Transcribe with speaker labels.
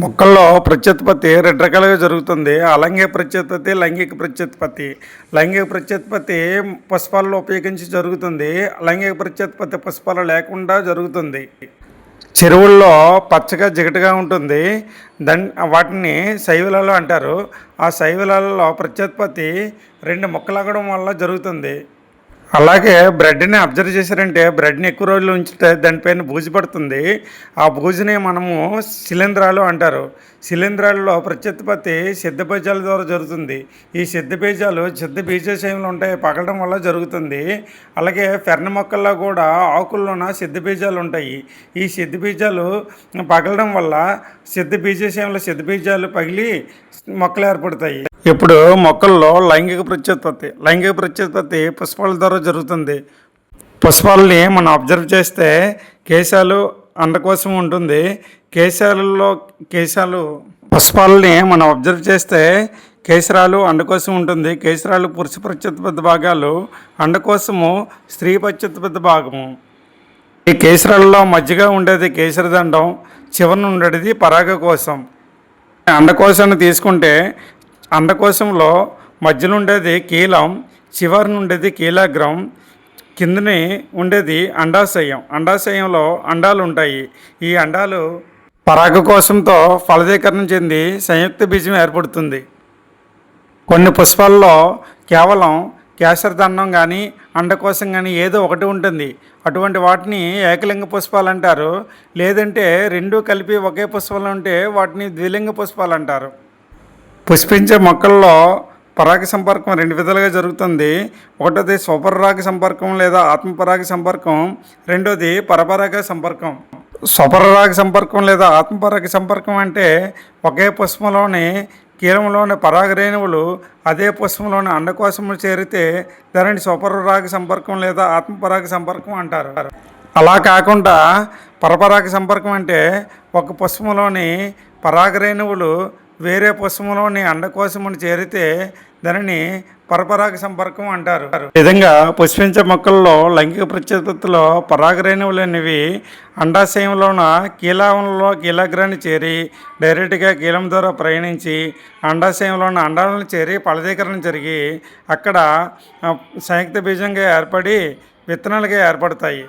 Speaker 1: మొక్కల్లో ప్రత్యుత్పత్తి రెండు రకాలుగా జరుగుతుంది. అలంగిక ప్రత్యుత్పత్తి లైంగిక ప్రత్యుత్పత్తి. లైంగిక ప్రత్యుత్పత్తి పుష్పాలలో ఉపయోగించి జరుగుతుంది. లైంగిక ప్రత్యుత్పత్తి పుష్పాలు లేకుండా జరుగుతుంది. చెరువుల్లో పచ్చగా జిగటగా ఉంటుంది. దన్ వాటిని శైవలాలు అంటారు. ఆ శైవలాలలో ప్రత్యుత్పత్తి రెండు మొక్కలగడం వల్ల జరుగుతుంది. అలాగే బ్రెడ్ని అబ్జర్వ్ చేశారంటే బ్రెడ్ని ఎక్కువ రోజులు ఉంచితే దానిపైన బూజు పడుతుంది. ఆ బూజుని మనము శిలీంధ్రాలు అంటారు. శిలీంధ్రాలలో ప్రత్యుత్పత్తి సిద్ధ బీజాల ద్వారా జరుగుతుంది. ఈ సిద్ధ బీజాలు సిద్ధ బీజాశయంలో ఉంటాయి పగలడం వల్ల జరుగుతుంది. అలాగే ఫెర్న మొక్కల్లో కూడా ఆకుల్లోన సిద్ధ బీజాలు ఉంటాయి. ఈ సిద్ధ బీజాలు పగలడం వల్ల సిద్ధ బీజాశయంలో సిద్ధ బీజాలు పగిలి మొక్కలు ఏర్పడతాయి. ఇప్పుడు మొక్కల్లో లైంగిక ప్రత్యుత్పత్తి లైంగిక ప్రత్యుత్పత్తి పుష్పాల ద్వారా జరుగుతుంది. పుష్పాలని మనం అబ్జర్వ్ చేస్తే కేశాలు అండకోశం ఉంటుంది. కేశాలలో కేశాలు పుష్పాలని మనం అబ్జర్వ్ చేస్తే కేసరాలు అండకోశం ఉంటుంది. కేసరాలు పురుష ప్రత్యుత్పత్తి భాగాలు అండకోశము స్త్రీ ప్రత్యుత్పత్తి భాగము. ఈ కేసరాలలో మధ్యగా ఉండేది కేసరదండం చివరన ఉండేది పరాగ కోసం. అండకోశాన్ని తీసుకుంటే అండకోశంలో మధ్యలో ఉండేది కీలం చివరి ఉండేది కీలాగ్రం కిందనే ఉండేది అండాశయం. అండాశయంలో అండాలు ఉంటాయి ఈ అండాలు పరాగ ఫలదీకరణం చెంది సంయుక్త బీజం ఏర్పడుతుంది. కొన్ని పుష్పాల్లో కేవలం కేసరదండం కానీ అండకోశం కానీ ఏదో ఒకటి ఉంటుంది. అటువంటి వాటిని ఏకలింగ పుష్పాలు అంటారు లేదంటే రెండు కలిపి ఒకే పుష్పాలు ఉంటే వాటిని ద్విలింగ పుష్పాలు అంటారు పుష్పించే మొక్కల్లో పరాగ సంపర్కం రెండు విధాలుగా జరుగుతుంది. ఒకటోది స్వపరాగ సంపర్కం లేదా ఆత్మపరాగ సంపర్కం. రెండోది పరపరాగ సంపర్కం. స్వపరాగ సంపర్కం లేదా ఆత్మపరాగ సంపర్కం అంటే ఒకే పుష్పంలోని కీలంలోని పరాగరేణువులు అదే పుష్పంలోని అండకోశములు చేరితే దానిని స్వపరాగ సంపర్కం లేదా ఆత్మపరాగ సంపర్కం అంటారు. అలా కాకుండా పరపరాగ సంపర్కం అంటే ఒక పుష్పంలోని పరాగరేణువులు వేరే పుష్పంలోని అండకోశమును చేరితే దానిని పరపరాగ సంపర్కం అంటారు. విధంగా పుష్పించే మొక్కల్లో లైంగిక ప్రత్యుత్పత్తిలో పరాగరేణువులు అనేవి అండాశయంలోన కీలావంలో కీలాగ్రాన్ని చేరి డైరెక్ట్గా కీలం ద్వారా ప్రయాణించి అండాశయంలోన అండాలను చేరి ఫలదీకరణ జరిగి అక్కడ సంయుక్త బీజంగా ఏర్పడి విత్తనాలుగా ఏర్పడతాయి.